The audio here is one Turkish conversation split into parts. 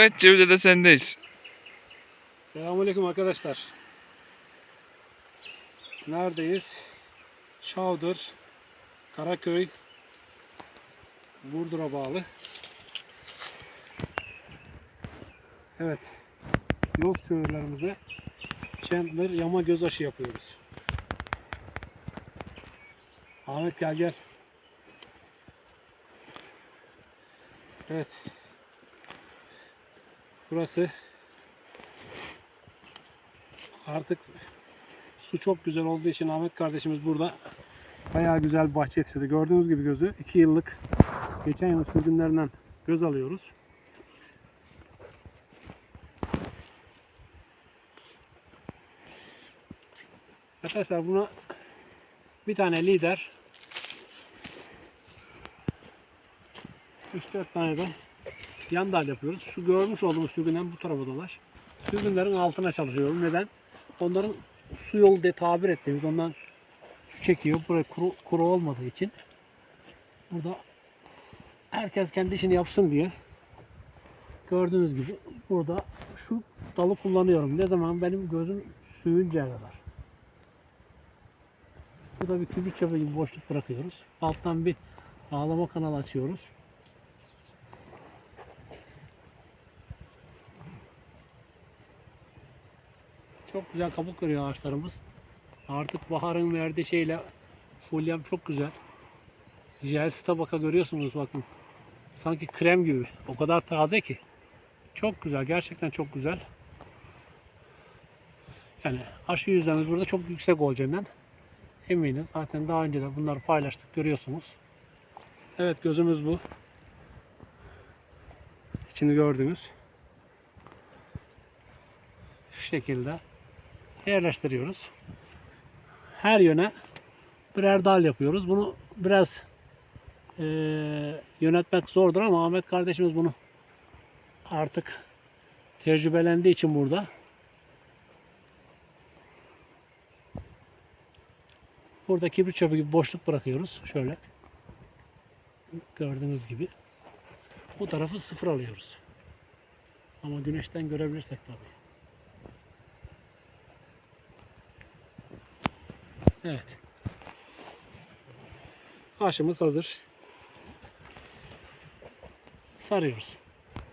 Evet Cevdet de sendeyiz. Selamünaleyküm arkadaşlar. Neredeyiz? Şavdır, Karaköy, Burdur'a bağlı. Evet, yol sürülerimize Chandler yama göz aşı yapıyoruz. Ahmet gel gel. Evet. Burası artık su çok güzel olduğu için Ahmet kardeşimiz burada bayağı güzel bahçe yetiştirdi. Gördüğünüz gibi gözü 2 yıllık geçen yıl sürgünlerinden göz alıyoruz. Arkadaşlar buna bir tane lider 3-4 tane de yan dal yapıyoruz. Şu görmüş olduğumuz sürgünden bu tarafa dolaş. Sürgünlerin altına çalışıyorum. Neden? Onların su yolu diye tabir ettiğimiz ondan su çekiyor. Buraya kuru, kuru olmadığı için. Burada herkes kendi işini yapsın diye gördüğünüz gibi burada şu dalı kullanıyorum. Ne zaman benim gözüm suyuncaya kadar. Burada bir kibrit çapı gibi boşluk bırakıyoruz. Alttan bir ağlama kanal açıyoruz. Çok güzel kabuk veriyor ağaçlarımız. Artık baharın verdiği şeyle fulyam çok güzel. Jelsi tabaka görüyorsunuz bakın. Sanki krem gibi. O kadar taze ki. Çok güzel. Gerçekten çok güzel. Yani aşı yüzdemiz burada çok yüksek olacağından eminiz. Zaten daha önce de bunları paylaştık. Görüyorsunuz. Evet gözümüz bu. İçini gördünüz. Şu şekilde yerleştiriyoruz. Her yöne birer dal yapıyoruz. Bunu biraz eee, yönetmek zordur ama Ahmet kardeşimiz bunu artık tecrübelendiği için burada burada kibrit çöpü gibi boşluk bırakıyoruz. Şöyle gördüğünüz gibi bu tarafı sıfır alıyoruz. Ama güneşten görebilirsek tabii. Evet. Aşımız hazır. Sarıyoruz.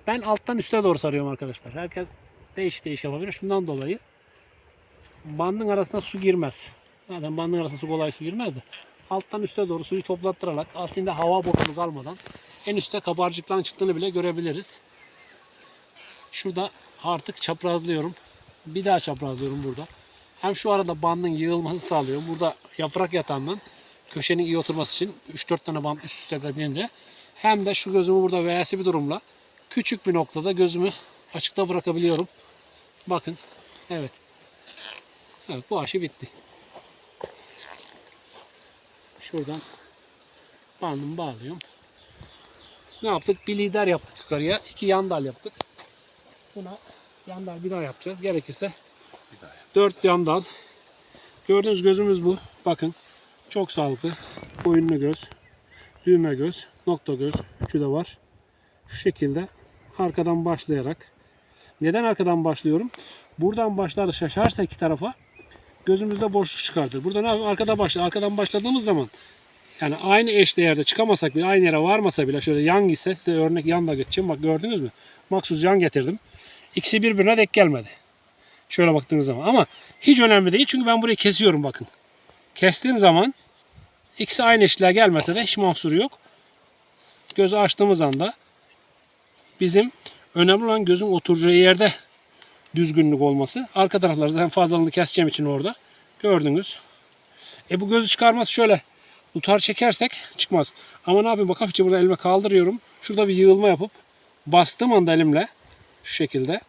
Ben alttan üste doğru sarıyorum arkadaşlar. Herkes değiş değiş yapabilir. Şundan dolayı bandın arasına su girmez. Zaten bandın arasına su kolay su girmez de. Alttan üste doğru suyu toplattırarak aslında hava boşluğu kalmadan en üstte kabarcıkların çıktığını bile görebiliriz. Şurada artık çaprazlıyorum. Bir daha çaprazlıyorum burada. Hem şu arada bandın yığılması sağlıyor. Burada yaprak yatağından köşenin iyi oturması için 3-4 tane band üst üste gelince hem de şu gözümü burada veysi bir durumla küçük bir noktada gözümü açıkta bırakabiliyorum. Bakın. Evet. Evet bu aşı bitti. Şuradan bandımı bağlıyorum. Ne yaptık? Bir lider yaptık yukarıya. iki yan dal yaptık. Buna yan dal bir daha yapacağız. Gerekirse Dört yan dal. Gördüğünüz gözümüz bu. Bakın. Çok sağlıklı. Boyunlu göz. Düğme göz. Nokta göz. Üçü de var. Şu şekilde arkadan başlayarak. Neden arkadan başlıyorum? Buradan başlar şaşarsa iki tarafa gözümüzde boşluk çıkartır. Burada ne yapayım? Arkada başla. Arkadan başladığımız zaman yani aynı eşdeğerde çıkamasak bile aynı yere varmasa bile şöyle yan gitse size örnek yan da geçeceğim. Bak gördünüz mü? Maksus yan getirdim. İkisi birbirine denk gelmedi. Şöyle baktığınız zaman. Ama hiç önemli değil. Çünkü ben burayı kesiyorum bakın. Kestiğim zaman ikisi aynı eşitliğe gelmese de hiç mahsuru yok. Gözü açtığımız anda bizim önemli olan gözün oturacağı yerde düzgünlük olması. Arka tarafları zaten fazlalığını keseceğim için orada. Gördünüz. E bu gözü çıkarması şöyle tutar çekersek çıkmaz. Ama ne yapayım bak hafifçe burada elime kaldırıyorum. Şurada bir yığılma yapıp bastığım anda elimle şu şekilde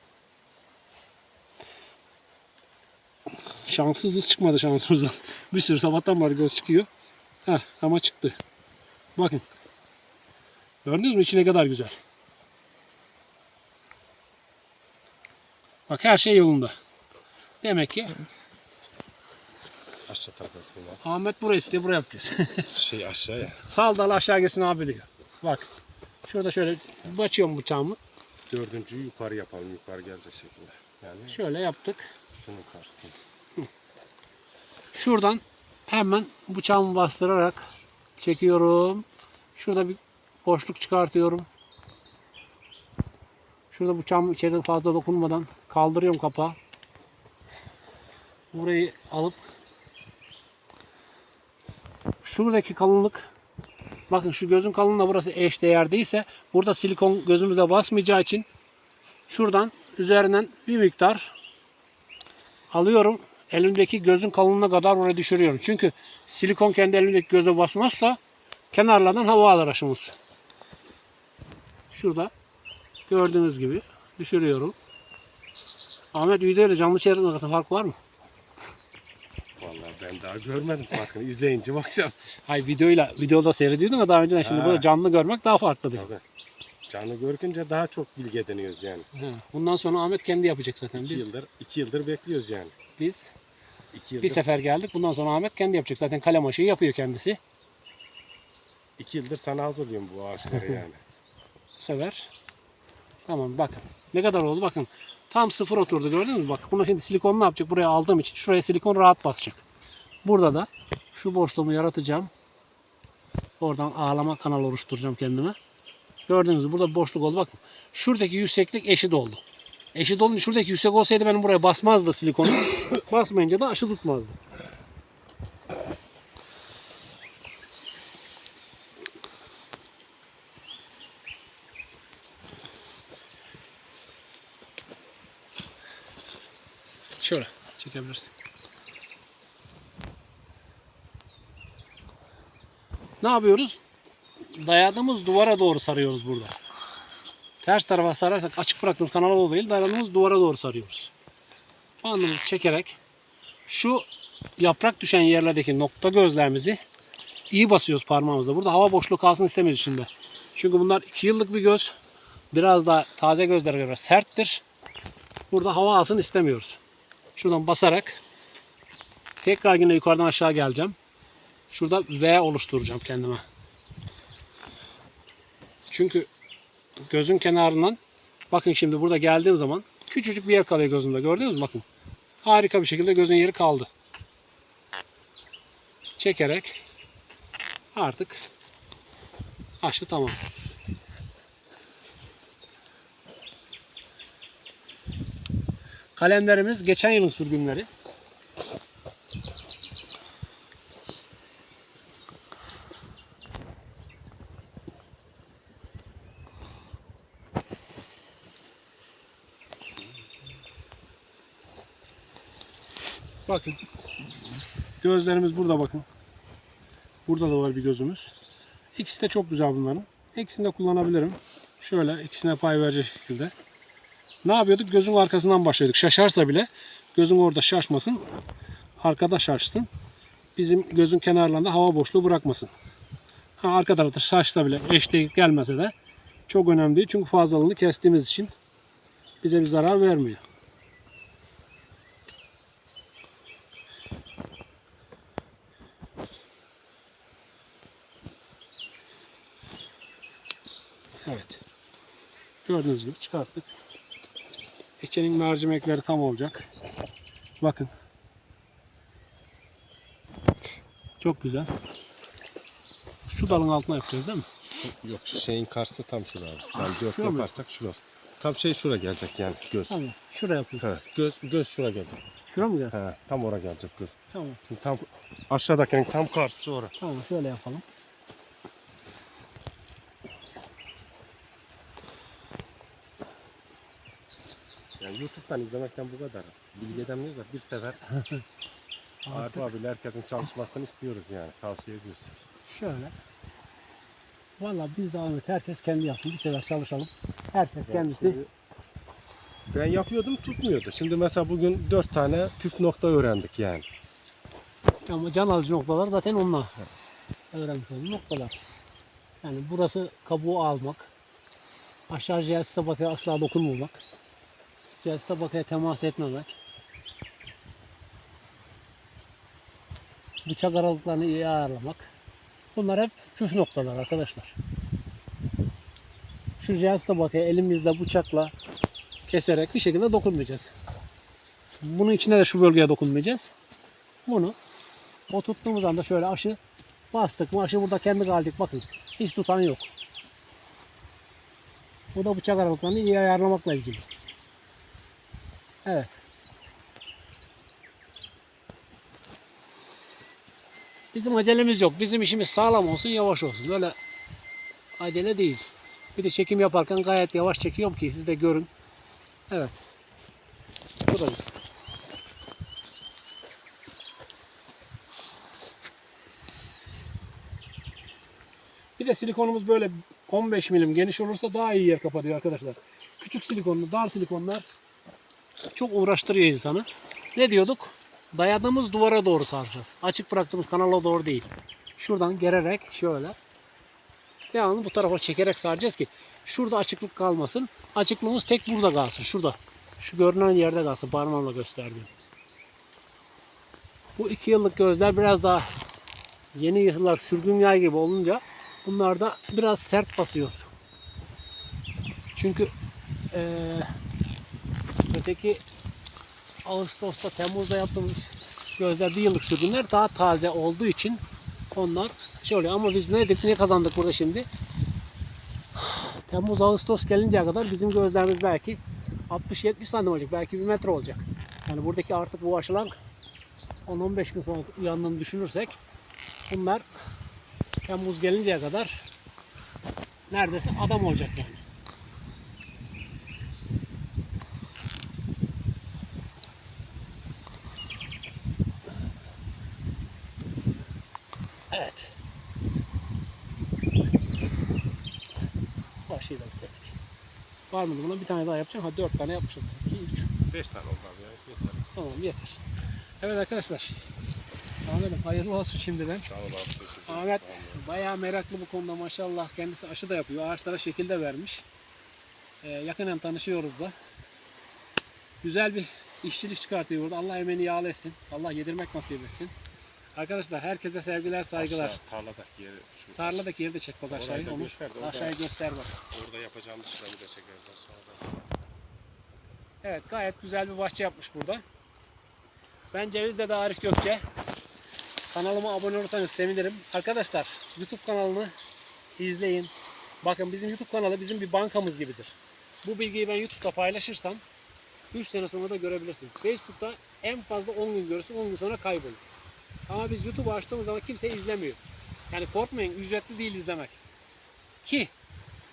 Şanssızlık çıkmadı şansımızdan. Bir sürü sabahtan var göz çıkıyor. Heh, ama çıktı. Bakın. Gördünüz mü içi ne kadar güzel. Bak her şey yolunda. Demek ki Aşağı tarafa kullan. Ahmet burayı istiyor buraya yapacağız. Şey aşağıya. Sal dal aşağı gelsin abi diyor. Bak. Şurada şöyle açıyorum bıçağımı. Dördüncüyü yukarı yapalım. Yukarı gelecek şekilde. Yani Şöyle yaptık. şunun karşısına. Şuradan hemen bıçağımı bastırarak çekiyorum. Şurada bir boşluk çıkartıyorum. Şurada bıçağım içeri fazla dokunmadan kaldırıyorum kapağı. Burayı alıp şuradaki kalınlık bakın şu gözün kalınlığı burası eş değerdeyse burada silikon gözümüze basmayacağı için şuradan üzerinden bir miktar alıyorum. Elimdeki gözün kalınlığına kadar oraya düşürüyorum. Çünkü silikon kendi elimdeki göze basmazsa kenarlardan hava alır aşımız. Şurada gördüğünüz gibi düşürüyorum. Ahmet videoyla canlı çevrenin arasında fark var mı? Vallahi ben daha görmedim farkını. İzleyince bakacağız. Hayır videoyla videoda seyrediyordun da daha önceden şimdi Ha. burada canlı görmek daha farklı diyor. Tabii. Canlı görünce daha çok bilgi ediniyoruz yani. He, Bundan sonra Ahmet kendi yapacak zaten. İki Biz, yıldır, iki yıldır bekliyoruz yani. Biz İki yıldır, bir sefer geldik. Bundan sonra Ahmet kendi yapacak. Zaten kalem aşıyı yapıyor kendisi. iki yıldır sana hazırlıyorum bu ağaçları yani. Bu sefer. Tamam bakın. Ne kadar oldu bakın. Tam sıfır oturdu gördünüz mü? Bak bunu şimdi silikon ne yapacak? Buraya aldığım için şuraya silikon rahat basacak. Burada da şu boşluğumu yaratacağım. Oradan ağlama kanalı oluşturacağım kendime. Gördüğünüz gibi burada boşluk oldu. Bakın şuradaki yükseklik eşit oldu. Eşit olunca şuradaki yüksek olsaydı benim buraya basmazdı silikonu. Basmayınca da aşı tutmazdı. Şöyle çekebilirsin. Ne yapıyoruz? Dayadığımız duvara doğru sarıyoruz burada. Ters tarafa sararsak açık bıraktığımız kanala doğru değil, dayadığımız duvara doğru sarıyoruz. Bandımızı çekerek şu yaprak düşen yerlerdeki nokta gözlerimizi iyi basıyoruz parmağımızla. Burada hava boşluğu kalsın istemiyoruz içinde. Çünkü bunlar 2 yıllık bir göz. Biraz daha taze gözlere göre serttir. Burada hava alsın istemiyoruz. Şuradan basarak tekrar yine yukarıdan aşağı geleceğim. Şurada V oluşturacağım kendime. Çünkü gözün kenarından bakın şimdi burada geldiğim zaman küçücük bir yer kalıyor gözümde. Gördünüz mü? Bakın. Harika bir şekilde gözün yeri kaldı. Çekerek artık aşı tamam. Kalemlerimiz geçen yılın sürgünleri. Bakın. Gözlerimiz burada bakın. Burada da var bir gözümüz. İkisi de çok güzel bunların. İkisini de kullanabilirim. Şöyle ikisine pay verecek şekilde. Ne yapıyorduk? Gözün arkasından başlıyorduk. Şaşarsa bile gözün orada şaşmasın. Arkada şaşsın. Bizim gözün kenarlarında hava boşluğu bırakmasın. Ha, arka tarafta şaşsa bile eşlik gelmese de çok önemli değil. Çünkü fazlalığını kestiğimiz için bize bir zarar vermiyor. Evet. Gördüğünüz gibi çıkarttık. İçinin mercimekleri tam olacak. Bakın. Çok güzel. Şu dalın altına yapacağız değil mi? Yok şeyin karşısı tam şurada. Yani dört Şura mı? yaparsak şurası. Tam şey şura gelecek yani göz. Tamam. Şuraya yapayım. He, göz göz şura gelecek. Şura mı gelsin? He, tam oraya gelecek göz. Tamam. Çünkü tam aşağıdakinin tam karşısı orası. Tamam şöyle yapalım. YouTube'dan izlemekten bu kadar. Bilgi edemiyoruz da bir sefer Arif abiyle herkesin çalışmasını istiyoruz yani. Tavsiye ediyoruz. Şöyle. Valla biz de Ahmet herkes kendi yapsın. Bir şeyler çalışalım. Herkes kendisi. Şimdi Ben yapıyordum tutmuyordu. Şimdi mesela bugün dört tane püf nokta öğrendik yani. Ama can alıcı noktalar zaten onlar. Öğrenmiş olduğum noktalar. Yani burası kabuğu almak. Aşağı jels tabakaya asla dokunmamak. Jels tabakaya temas etmemek. Bıçak aralıklarını iyi ayarlamak. Bunlar hep püf noktalar arkadaşlar. uçuracağız da bakıyor elimizle bıçakla keserek bir şekilde dokunmayacağız. Bunun içine de şu bölgeye dokunmayacağız. Bunu o tuttuğumuz anda şöyle aşı bastık mı aşı burada kendi kalacak bakın. Hiç tutan yok. Bu da bıçak aralıklarını iyi ayarlamakla ilgili. Evet. Bizim acelemiz yok. Bizim işimiz sağlam olsun, yavaş olsun. Böyle acele değil. Bir de çekim yaparken gayet yavaş çekiyorum ki siz de görün. Evet. Buradayız. Bir de silikonumuz böyle 15 milim geniş olursa daha iyi yer kapatıyor arkadaşlar. Küçük silikonlu, dar silikonlar çok uğraştırıyor insanı. Ne diyorduk? Dayadığımız duvara doğru saracağız. Açık bıraktığımız kanala doğru değil. Şuradan gererek şöyle devamlı bu tarafa çekerek saracağız ki şurada açıklık kalmasın. Açıklığımız tek burada kalsın. Şurada. Şu görünen yerde kalsın. Parmağımla gösterdiğim. Bu iki yıllık gözler biraz daha yeni yıllar sürgün yay gibi olunca bunlarda biraz sert basıyoruz. Çünkü eee öteki Ağustos'ta, Temmuz'da yaptığımız gözler bir yıllık sürgünler daha taze olduğu için onlar şey oluyor. Ama biz ne dedik, ne kazandık burada şimdi? Temmuz, Ağustos gelinceye kadar bizim gözlerimiz belki 60-70 santim olacak. Belki 1 metre olacak. Yani buradaki artık bu aşılar 10-15 gün sonra uyandığını düşünürsek bunlar Temmuz gelinceye kadar neredeyse adam olacak yani. Evet. Başıyla bitirdik. Var mı buna? Bir tane daha yapacağım. Ha dört tane yapmışız. 2, 3. 5 tane oldu abi ya. Yeter. Tamam yeter. Evet arkadaşlar. Ahmet'im hayırlı olsun şimdiden. Sağ ol abi. Teşekkür ederim. Ahmet bayağı meraklı bu konuda maşallah. Kendisi aşı da yapıyor. Ağaçlara şekil de vermiş. Ee, yakından tanışıyoruz da. Güzel bir işçilik çıkartıyor burada. Allah emeğini yağlı etsin. Allah yedirmek nasip etsin. Arkadaşlar herkese sevgiler, saygılar. Aşağı tarladaki yeri şu. Tarladaki yeri de çek bak aşağıya. Onu göster de orada- aşağıya göster bak. Orada yapacağımız işlemi de çekeriz daha sonra. Evet gayet güzel bir bahçe yapmış burada. Ben Ceviz'de de Arif Gökçe. Kanalıma abone olursanız sevinirim. Arkadaşlar YouTube kanalını izleyin. Bakın bizim YouTube kanalı bizim bir bankamız gibidir. Bu bilgiyi ben YouTube'da paylaşırsam 3 sene sonra da görebilirsiniz. Facebook'ta en fazla 10 gün görürsün 10 gün sonra kaybolur. Ama biz YouTube açtığımız zaman kimse izlemiyor. Yani korkmayın ücretli değil izlemek. Ki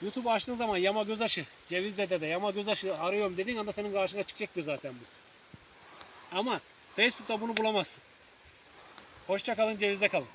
YouTube açtığın zaman yama göz aşı, Cevizde'de de yama göz aşı arıyorum dediğin anda senin karşına çıkacaktır zaten bu. Ama Facebook'ta bunu bulamazsın. Hoşça kalın, cevizde kalın.